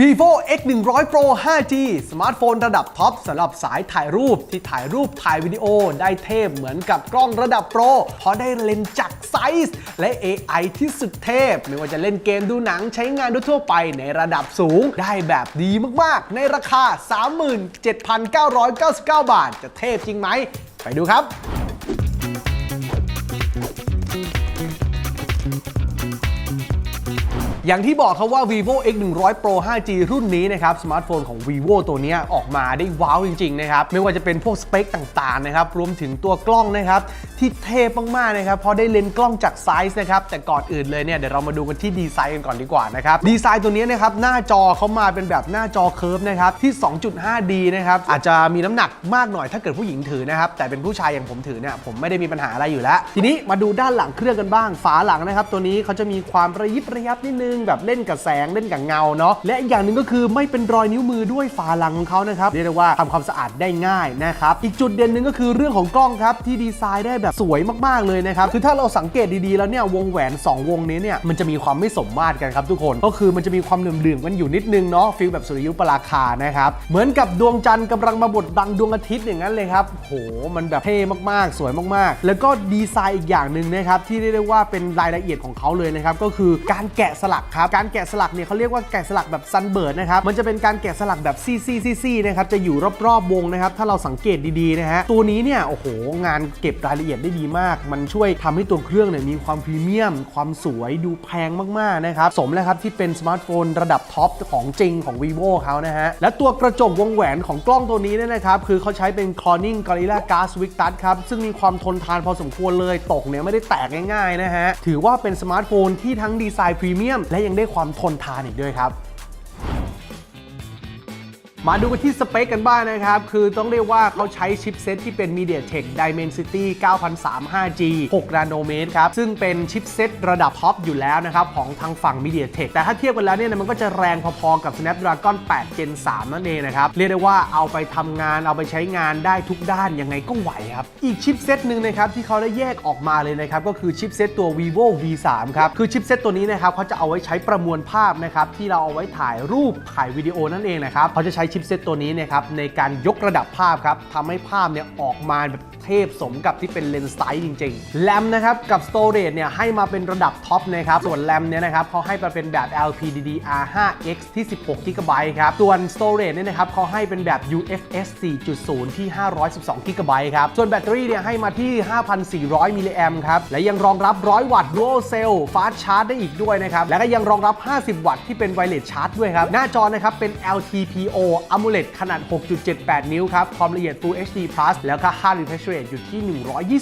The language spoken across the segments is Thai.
vivo x 1 0 0 pro 5g สมาร์ทโฟนระดับท็อปสำหรับสายถ่ายรูปที่ถ่ายรูปถ่ายวิดีโอได้เทพเหมือนกับกล้องระดับโปร เพราะได้เลนส์จักรไซส์และ AI ที่สุดเทพ ไม่ว่าจะเล่นเกมดูหนังใช้งานทั่วไปในระดับสูง ได้แบบดีมากๆ ในราคา 37,999 บาท จะเทพจริงไหม ไปดูครับ อย่างที่บอกครับว่า vivo x 1 0 0 pro 5g รุ่นนี้นะครับสมาร์ทโฟนของ vivo ตัวนี้ออกมาได้ว้าวจริงๆนะครับไม่ว่าจะเป็นพวกสเปคต่างๆนะครับรวมถึงตัวกล้องนะครับที่เทพมากๆนะครับเพราะได้เลนส์กล้องจากไซส์นะครับแต่ก่อนอื่นเลยเนี่ยเดี๋ยวเรามาดูกันที่ดีไซน์กันก่อนดีกว่านะครับดีไซน์ตัวนี้นะครับหน้าจอเขามาเป็นแบบหน้าจอเคิร์ฟนะครับที่ 2.5D นะครับอาจจะมีน้ำหนักมากหน่อยถ้าเกิดผู้หญิงถือนะครับแต่เป็นผู้ชายอย่างผมถือเนี่ยผมไม่ได้มีปัญหาอะไรอยู่แล้ว ทีนี้มาดูด้านหลังเครื่องกันบ้าง ฝาหลังนะครับตัวนี้เขาจะมีความระยิบระยับนิดนึงงแบบเล่นกับแสงเล่นกับเงาเนาะและอีกอย่างหนึ่งก็คือไม่เป็นรอยนิ้วมือด้วยฝาหลังของเขานะครับเรียกได้ว่าทำความสะอาดได้ง่ายนะครับอีกจุดเด่นหนึ่งก็คือเรื่องของกล้องครับที่ดีไซน์ได้แบบสวยมากๆเลยนะครับคือถ้าเราสังเกตดีๆแล้วเนี่ยวงแหวน 2 วงนี้เนี่ยมันจะมีความไม่สมมาตรกันครับทุกคนก็คือมันจะมีความเหลื่อมๆกันอยู่นิดนึงเนาะฟีลแบบสุริยุปราคานะครับเหมือนกับดวงจันทร์กำลังมาบดบังดวงอาทิตย์อย่างนั้นเลยครับโหมันแบบเท่มากๆ สวยมากๆ แล้วก็ดีไซน์อีกอย่างหนึ่งนะครับที่เรียกได้ว่าเป็นรายละเอียดของเขาเลยนะครับก็คือการแกะสลักครับ การแกะสลักเนี่ยเขาเรียกว่าแกะสลักแบบซันเบิร์ดนะครับ มันจะเป็นการแกะสลักแบบซี่ซี่ซี่ซี่นะครับ จะอยู่รอบๆวงนะครับ ถ้าเราสังเกตดีๆนะฮะ ตัวนี้เนี่ย โอ้โห งานเก็บรายละเอียดได้ดีมาก มันช่วยทำให้ตัวเครื่องเนี่ยมีความพรีเมียม ความสวย ดูแพงมากๆนะครับ สมแล้วครับที่เป็นสมาร์ทโฟนระดับท็อปของจริงของ vivo เขานะฮะ และตัวกระจกวงแหวนของกล้องตัวนี้เนี่ยนะครับ คือเขาใช้เป็น Corning Gorilla Glass Victus ครับ ซึ่งมีความทนทานพอสมควรเลย ตกเนี่ยไม่ได้แตกง่ายๆนะฮะ ถือว่าเป็นสมาร์ทโฟนที่ทั้งดีไซน์พรีเมียมและยังได้ความทนทานอีกด้วยครับ มาดูกันที่สเปคกันบ้างนะครับ คือต้องเรียกว่าเขาใช้ชิปเซตที่เป็น MediaTek Dimensity 9003 5G 6 นาโนเมตรครับ ซึ่งเป็นชิปเซตระดับท็อปอยู่แล้วนะครับ ของทางฝั่ง MediaTek แต่ถ้าเทียบกันแล้วเนี่ยมันก็จะแรงพอๆกับ Snapdragon 8 Gen 3 นั่นเองนะครับ เรียกได้ว่าเอาไปทำงานเอาไปใช้งานได้ทุกด้านยังไงก็ไหวครับ อีกชิปเซตหนึ่งนะครับที่เขาได้แยกออกมาเลยนะครับก็คือชิปเซตตัว vivo v3 ครับคือชิปเซตตัวนี้นะครับเขาจะเอาไว้ใช้ประมวลภาพนะครับที่เราเอาไว้ถ่ายรูปถ่ายวิดีโอนั่นเองนะครับเขาจะใช้ชิปเซตตัวนี้นะครับในการยกระดับภาพครับทำให้ภาพเนี่ยออกมาแบบเทพสมกับที่เป็นเลนส์ไซส์จริงๆ แรมนะครับกับ Storage เนี่ยให้มาเป็นระดับท็อปนะครับ ส่วนแรมเนี่ยนะครับเขาให้มาเป็นแบบ LPDDR5X ที่ 16 g b ครับ ส่วน Storage เนี่ยนะครับเขาให้เป็นแบบ UFS 4.0 ที่ 512 g b ครับ ส่วนแบตเตอรี่เนี่ยให้มาที่ 5,400 มิลลิแอมครับ และยังรองรับ 100 วัตต์ Dual Cell Fast Charge ได้อีกด้วยนะครับ และก็ยังรองรับ 50 วัตต์ที่เป็น Wireless Charge ด้วยครับ หน้าจอนะครับเป็น LTPO AMOLED ขนาด 6.78 นิ้วครับ ความละเอียด Full HD Plus แล้วก็ Heart Refresh Rate อยู่ที่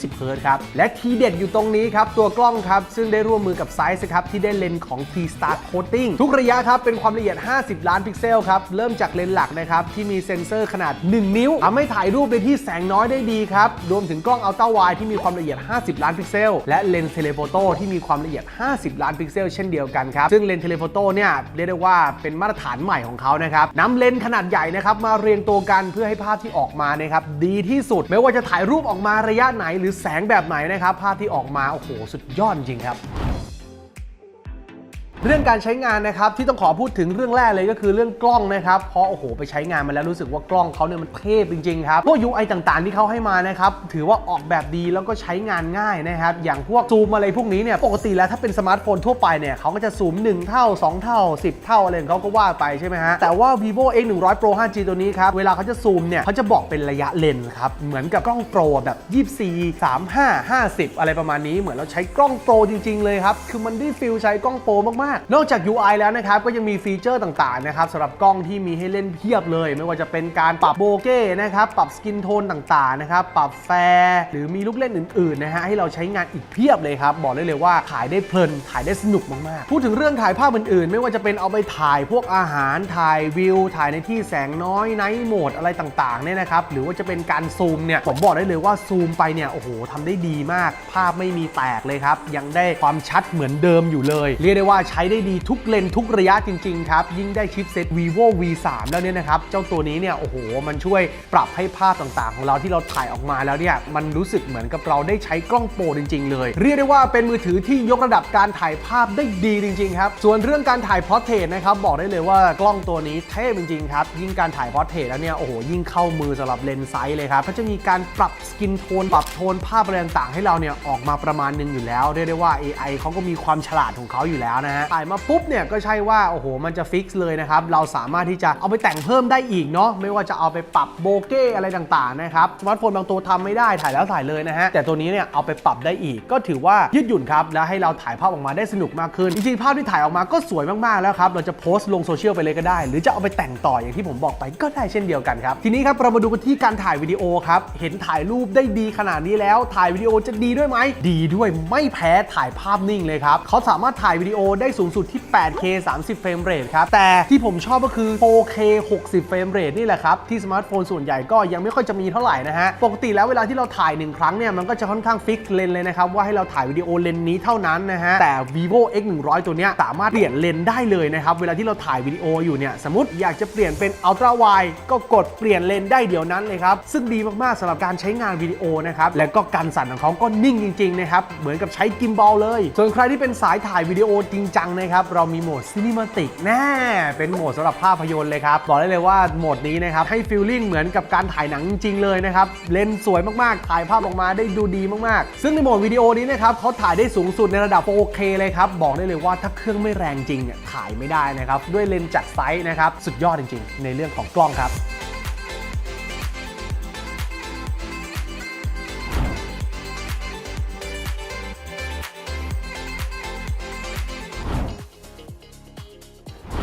120 Hz ครับ และทีเด็ดอยู่ตรงนี้ครับ ตัวกล้องครับ ซึ่งได้ร่วมมือกับ Zeiss ครับ ที่ได้เลนส์ของ T-Star Coating ทุกระยะครับ เป็นความละเอียด 50 ล้านพิกเซลครับ เริ่มจากเลนส์หลักนะครับ ที่มีเซ็นเซอร์ขนาด 1 นิ้วทำให้ถ่ายรูปในที่แสงน้อยได้ดีครับรวมถึงกล้องอัลตร้าไวที่มีความละเอียด 50 ล้านพิกเซล และเลนส์เทเลโฟโต้ที่มีความละเอียด 50 ล้านพิกเซล เช่นเดียวกันครับซึ่งเลนส์เทเลโฟโต้เนี่ยเรียกได้ว่าเป็นมาตรฐานใหม่ของเขานะครับนำเลนส์ขนาดใหญ่นะครับมาเรียงตัวกันเพื่อให้ภาพที่ออกมานะครับดีที่สุด ไม่ว่าจะถ่ายรูปออกมาระยะไหน หรือแสงแบบไหนนะครับภาพที่ออกมาโอ้โหสุดยอดจริงครับ เรื่องการใช้งานนะครับที่ต้องขอพูดถึงเรื่องแรกเลยก็คือเรื่องกล้องนะครับเพราะโอ้โหไปใช้งานมาแล้วรู้สึกว่ากล้องเขาเนี่ยมันเทพจริงๆครับพวก UI ต่างๆที่เขาให้มานะครับถือว่าออกแบบดีแล้วก็ใช้งานง่ายนะครับอย่างพวกซูมอะไรพวกนี้เนี่ยปกติแล้วถ้าเป็นสมาร์ทโฟนทั่วไปเนี่ยเขาก็จะซูม 1 เท่า 2 เท่า 10 เท่าอะไรของเขาก็ว่าไปใช่ไหมฮะแต่ว่า vivo x 1 0 0 pro 5g ตัวนี้ครับเวลาเขาจะซูมเนี่ยเขาจะบอกเป็นระยะเลนส์ครับเหมือนกับกล้องโปรแบบ 24 35 50 อะไรประมาณนี้เหมือนเราใช้กล้องโปรจริง ๆเลยครับคือมันได้ฟิลใช้กล้องโปรมากๆนอกจาก UI แล้วนะครับ ก็ยังมีฟีเจอร์ต่างๆนะครับสำหรับกล้องที่มีให้เล่นเพียบเลย ไม่ว่าจะเป็นการปรับโบเก้นะครับ ปรับสกินโทนต่างๆนะครับ ปรับแฟร์หรือมีลูกเล่นอื่นๆนะฮะให้เราใช้งานอีกเพียบเลยครับ บอกได้เลยว่าถ่ายได้เพลิน ถ่ายได้สนุกมากๆ พูดถึงเรื่องถ่ายภาพอื่นๆ ไม่ว่าจะเป็นเอาไปถ่ายพวกอาหาร ถ่ายวิว ถ่ายในที่แสงน้อย ไนท์โหมดอะไรต่างๆเนี่ยนะครับ หรือว่าจะเป็นการซูมเนี่ย ผมบอกได้เลยว่าซูมไปเนี่ย โอ้โหทำได้ดีมาก ภาพไม่มีแตกเลยครับ ยังได้ความชัดเหมือนเดิมอยู่เลย เรียกได้ว่าใช้ช้ได้ดีทุกเลนทุกระยะจริง ๆ ครับ ยิ่งได้ชิปเซ็ต vivo v 3 แล้วเนี่ยนะครับ เจ้าตัวนี้เนี่ย โอ้โห มันช่วยปรับให้ภาพต่างๆ ของเราที่เราถ่ายออกมาแล้วเนี่ย มันรู้สึกเหมือนกับเราได้ใช้กล้องโปรจริง ๆ เลย เรียกได้ว่าเป็นมือถือที่ยกระดับการถ่ายภาพได้ดีจริง ๆ ครับ ส่วนเรื่องการถ่ายพอร์เทรตนะครับบอกได้เลยว่ากล้องตัวนี้เท่จริงๆครับยิ่งการถ่ายพอร์เทรตแล้วเนี่ยโอ้โหยิ่งเข้ามือสำหรับเลนส์ไซส์เลยครับเขาจะมีการปรับสกินโทนปรับโทนภาพอะไรต่างๆให้เราเนี่ยออกมาประมาณนึงอยู่แล้วเรียกได้ว่า AI เขาก็มีความฉลาดของเขาอยู่แล้วนะฮะถ่ายมาปุ๊บเนี่ยก็ใช่ว่าโอ้โหมันจะฟิกซ์เลยนะครับเราสามารถที่จะเอาไปแต่งเพิ่มได้อีกเนาะไม่ว่าจะเอาไปปรับโบเก้อะไรต่างๆนะครับสมาร์ทโฟนบางตัวทำไม่ได้ถ่ายแล้วถ่ายเลยนะฮะแต่ตัวนี้เนี่ยเอาไปปรับได้อีก ก็ถือว่ายืดหยุ่นครับและให้เราถ่ายภาพออกมาได้สนุกมากขึ้นจริงๆภาพที่ถ่ายออกมาก็สวยมากๆแล้วครับเราจะโพสต์ลงโซเชียลไปเลยก็ได้ หรือจะเอาไปแต่งต่ออย่างที่ผมบอกไปก็ได้เช่นเดียวกันครับทีนี้ครับเรามาดูกันที่การถ่ายวิดีโอครับเห็นถ่ายรูปได้ดีขนาดนี้แล้ว ถ่ายวิดีโอจะดีด้วยไหมดีด้วยไม่แพ้ถ่ายภาพนิ่งเลยครับเขาสามารถถ่ายวิดีโอได้สูงสุดที่ 8K 30 เฟรมเรทครับ แต่ที่ผมชอบก็คือ 4K 60 เฟรมเรทนี่แหละครับ ที่สมาร์ทโฟนส่วนใหญ่ก็ยังไม่ค่อยจะมีเท่าไหร่นะฮะ ปกติแล้วเวลาที่เราถ่ายหนึ่งครั้งเนี่ยมันก็จะค่อนข้างฟิกเลนเลยนะครับ ว่าให้เราถ่ายวิดีโอเลนนี้เท่านั้นนะฮะ แต่ vivo x 1 0 0ตัวเนี้ยสามารถเปลี่ยนเลนได้เลยนะครับเวลาที่เราถ่ายวิดีโออยู่เนี่ยสมมติอยากจะเปลี่ยนเป็น ultra wide ก็กดเปลี่ยนเลนได้เดี๋ยวนั้นเลยครับซึ่งดีมากๆสำหรับการใช้งานวิดีโอนะครับและก็การสั่นของเขาก็นิ่งจริงๆนะครับเหมือนกับใช้กิมบอลเลย ส่วนใครที่เป็นสายถ่ายวิดีโอจริงจังนะครับ เรามีโหมด Cinematic แน่ เป็นโหมดสำหรับภาพยนตร์เลยครับ บอกได้เลยว่าโหมดนี้นะครับ ให้ฟีลลิ่งเหมือนกับการถ่ายหนังจริงเลยนะครับ เลนส์สวยมากๆ ถ่ายภาพออกมาได้ดูดีมากๆ ซึ่งในโหมดวิดีโอนี้นะครับเขาถ่ายได้สูงสุดในระดับ 4K เลยครับ บอกได้เลยว่าถ้าเครื่องไม่แรงจริงเนี่ยถ่ายไม่ได้นะครับ ด้วยเลนส์จัดไซส์นะครับ สุดยอดจริง ๆ ในเรื่องของกล้องครับ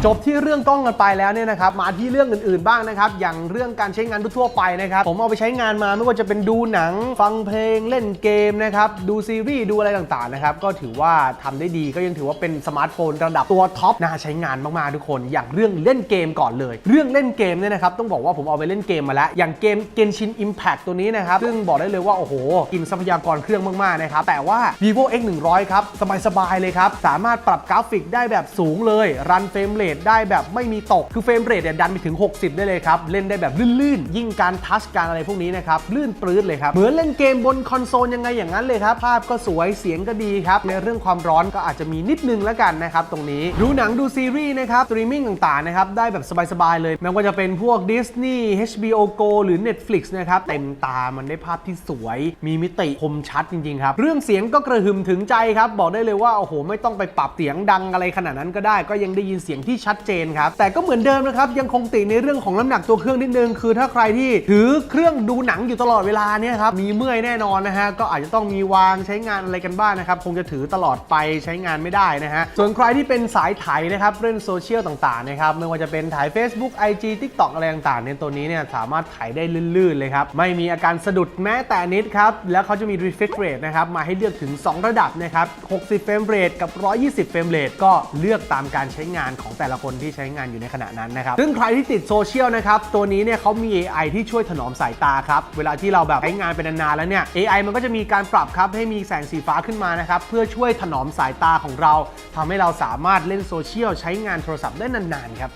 จบที่เรื่องกล้องกันไปแล้วเนี่ยนะครับมาที่เรื่องอื่นๆบ้างนะครับอย่างเรื่องการใช้งานทั่วไปนะครับผมเอาไปใช้งานมาไม่ว่าจะเป็นดูหนัง ฟังเพลงเล่นเกมนะครับดูซีรีส์ดูอะไรต่างๆนะครับก็ถือว่าทำได้ดีก็ยังถือว่าเป็นสมาร์ทโฟนระดับตัวท็อปน่าใช้งานมากๆทุกคน อย่างเรื่องเล่นเกมก่อนเลย เรื่องเล่นเกมเนี่ยนะครับต้องบอกว่าผมเอาไปเล่นเกมมาแล้ว อย่างเกม Genshin Impact ตัวนี้นะครับซึ่งบอกได้เลยว่าโอ้โหกินทรัพยากรเครื่องมากๆนะครับแต่ว่า vivo x 1 0 0ครับสบายๆเลยครับสามารถปรับกราฟิกได้แบบสูงเลยรันเฟรมเรทได้แบบไม่มีตก คือเฟรมเรทเนี่ยดันไปถึง 60 ได้เลยครับ เล่นได้แบบลื่นๆ ยิ่งการทัชการอะไรพวกนี้นะครับ ลื่นปลื้ดเลยครับ เหมือนเล่นเกมบนคอนโซลยังไงอย่างนั้นเลยครับ ภาพก็สวยเสียงก็ดีครับ ในเรื่องความร้อนก็อาจจะมีนิดนึงแล้วกันนะครับตรงนี้ ดูหนังดูซีรีส์นะครับสตรีมมิ่งต่างๆนะครับได้แบบสบายๆเลยไม่ว่าจะเป็นพวก Disney HBO Go หรือ Netflix นะครับเต็มตามันได้ภาพที่สวย มีมิติคมชัดจริงๆครับเรื่องเสียงก็กระหึ่มถึงใจครับบอกได้เลยว่าโอ้โหไม่ต้องไปปรับเสียงดังอะไรขนาดนั้นก็ได้ ก็ยังได้ยินเสียงที่ชัดเจนครับ แต่ก็เหมือนเดิมนะครับ ยังคงติในเรื่องของน้ำหนักตัวเครื่องนิดนึง คือถ้าใครที่ถือเครื่องดูหนังอยู่ตลอดเวลาเนี่ยครับ มีเมื่อยแน่นอนนะฮะ ก็อาจจะต้องมีวางใช้งานอะไรกันบ้างนะครับ คงจะถือตลอดไปใช้งานไม่ได้นะฮะ ส่วนใครที่เป็นสายไถนะครับเล่นโซเชียลต่างๆนะครับ ไม่ว่าจะเป็นถ่าย Facebook IG TikTok อะไรต่างๆเนี่ยตัวนี้เนี่ยสามารถถ่ายได้ลื่นๆเลยครับ ไม่มีอาการสะดุดแม้แต่นิดครับ แล้วเขาจะมี refresh rate นะครับ มาให้เลือกถึง 2 ระดับนะครับ 60 เฟรมเรทกับ 120 เฟรมเรทก็เลือกตามการใช้งานของแต่ละคนที่ใช้งานอยู่ในขณะนั้นนะครับซึ่งใครที่ติดโซเชียลนะครับตัวนี้เนี่ยเขามี AI ที่ช่วยถนอมสายตาครับเวลาที่เราแบบใช้งานเป็นนานๆแล้วเนี่ย AI มันก็จะมีการปรับครับให้มีแสงสีฟ้าขึ้นมานะครับเพื่อช่วยถนอมสายตาของเราทำให้เราสามารถเล่นโซเชียลใช้งานโทรศัพท์ได้นานๆครับ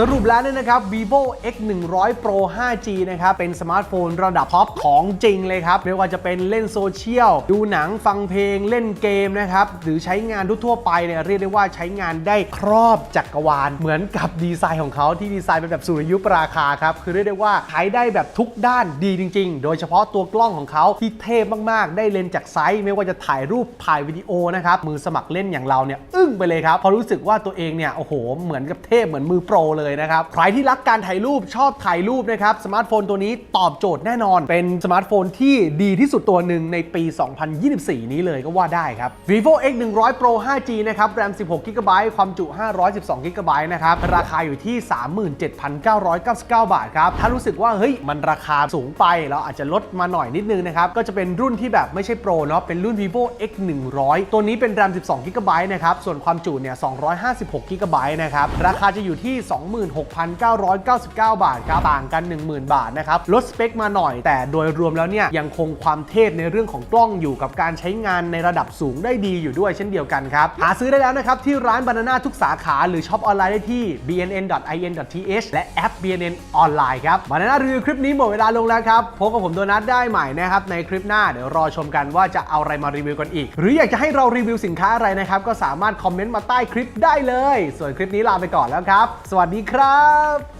สรุปแล้วเนี่ยนะครับ vivo x 1 0 0 pro 5g นะครับ เป็นสมาร์ทโฟนระดับท็อปของจริงเลยครับ ไม่ว่าจะเป็นเล่นโซเชียล ดูหนังฟังเพลงเล่นเกมนะครับ หรือใช้งานทั่วไปเนี่ยเรียกได้ว่าใช้งานได้ครอบจักรวาล เหมือนกับดีไซน์ของเขาที่ดีไซน์เป็นแบบสุริยุปราคาครับ คือเรียกได้ว่าใช้ได้แบบทุกด้านดีจริง ๆ โดยเฉพาะตัวกล้องของเขาที่เทพมากๆ ได้เลนส์จากไซส์ไม่ว่าจะถ่ายรูปถ่ายวิดีโอนะครับมือสมัครเล่นอย่างเราเนี่ยอึ้งไปเลยครับเพราะรู้สึกว่าตัวเองเนี่ยโอ้โหเหมือนกับเทพเหมือนมือโปรเลยนะครับ ใครที่รักการถ่ายรูปชอบถ่ายรูปนะครับ สมาร์ทโฟนตัวนี้ตอบโจทย์แน่นอน เป็นสมาร์ทโฟนที่ดีที่สุดตัวหนึ่งในปี 2024 นี้เลยก็ว่าได้ครับ vivo x 1 0 0 pro 5g นะครับ แรม 16 g b ความจุ 512 g b นะครับ ราคาอยู่ที่ 37,999 บาทครับ ถ้ารู้สึกว่าเฮ้ยมันราคาสูงไปเราอาจจะลดมาหน่อยนิดนึงนะครับ ก็จะเป็นรุ่นที่แบบไม่ใช่โปรเนาะ เป็นรุ่น vivo x 1 0 0ตัวนี้เป็นแรม 12 g b นะครับ ส่วนความจุเนี่ย 256 g b นะครับ ราคาจะอยู่ที่36,999 บาทครับต่างกัน 10,000 บาทนะครับลดสเปคมาหน่อยแต่โดยรวมแล้วเนี่ยยังคงความเทพในเรื่องของกล้องอยู่กับการใช้งานในระดับสูงได้ดีอยู่ด้วยเช่นเดียวกันครับหาซื้อได้แล้วนะครับที่ร้านบานาน่าทุกสาขา หรือช็อปออนไลน์ได้ที่ bnn.in.th และแอป BNN ออนไลน์ครับบานาน่ารีวิวคลิปนี้หมดเวลาลงแล้วครับพบกับผมโดนัทได้ใหม่นะครับในคลิปหน้าเดี๋ยวรอชมกันว่าจะเอาอะไรมารีวิวกันอีก หรืออยากจะให้เรารีวิวสินค้าอะไรนะครับก็สามารถคอมเมนต์มาใต้คลิปได้เลย ส่วนคลิปนี้ลาไปก่อนแล้วครับ สวัสดีครับ